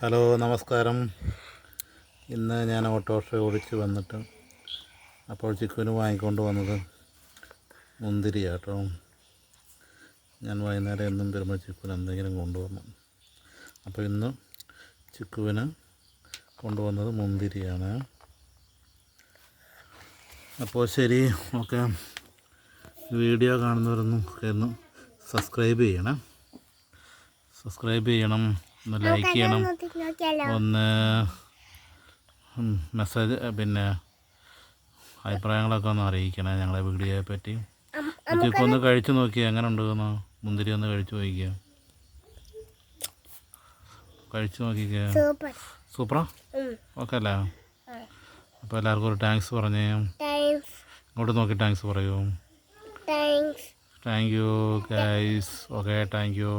Hello നമസ്കാരം. ഇന്ന് ഞാൻ ഓട്ടോറിക്ഷ ഓടിച്ച് വന്നിട്ട് അപ്പോൾ ചിക്കുവിന് വാങ്ങിക്കൊണ്ട് വന്നത് മുന്തിരി കേട്ടോ ഞാൻ വൈകുന്നേരം എന്നും വരുമ്പോൾ ചിക്കുവിന് എന്തെങ്കിലും കൊണ്ടുവന്നു അപ്പോൾ ഇന്ന് ചിക്കുവിന് കൊണ്ടുവന്നത് മുന്തിരിയാണ്. അപ്പോൾ ശരി ഓക്കെ വീഡിയോ കാണുന്നവരൊന്നും ഒന്ന് സബ്സ്ക്രൈബ് ചെയ്യണം. സബ്സ്ക്രൈബ് ചെയ്യണം. ഒന്ന് ലൈക്ക് ചെയ്യണം. ഒന്ന് മെസ്സേജ് പിന്നെ അഭിപ്രായങ്ങളൊക്കെ ഒന്ന് അറിയിക്കണം ഞങ്ങളെ വീഡിയോയെ പറ്റി. ചിക്കു ഒന്ന് കഴിച്ചു നോക്കി എങ്ങനെ ഉണ്ടെന്ന്. മുന്തിരി ഒന്ന് കഴിച്ചു നോക്കിക്കുക കഴിച്ചു നോക്കിക്കുക സൂപ്പർ. സൂപ്പറാ? ഓക്കെ അല്ലേ? അപ്പോൾ എല്ലാവർക്കും ഒരു താങ്ക്സ് പറഞ്ഞേ. ഇങ്ങോട്ട് നോക്കി താങ്ക്സ് പറയൂ. Thank you guys okay thank you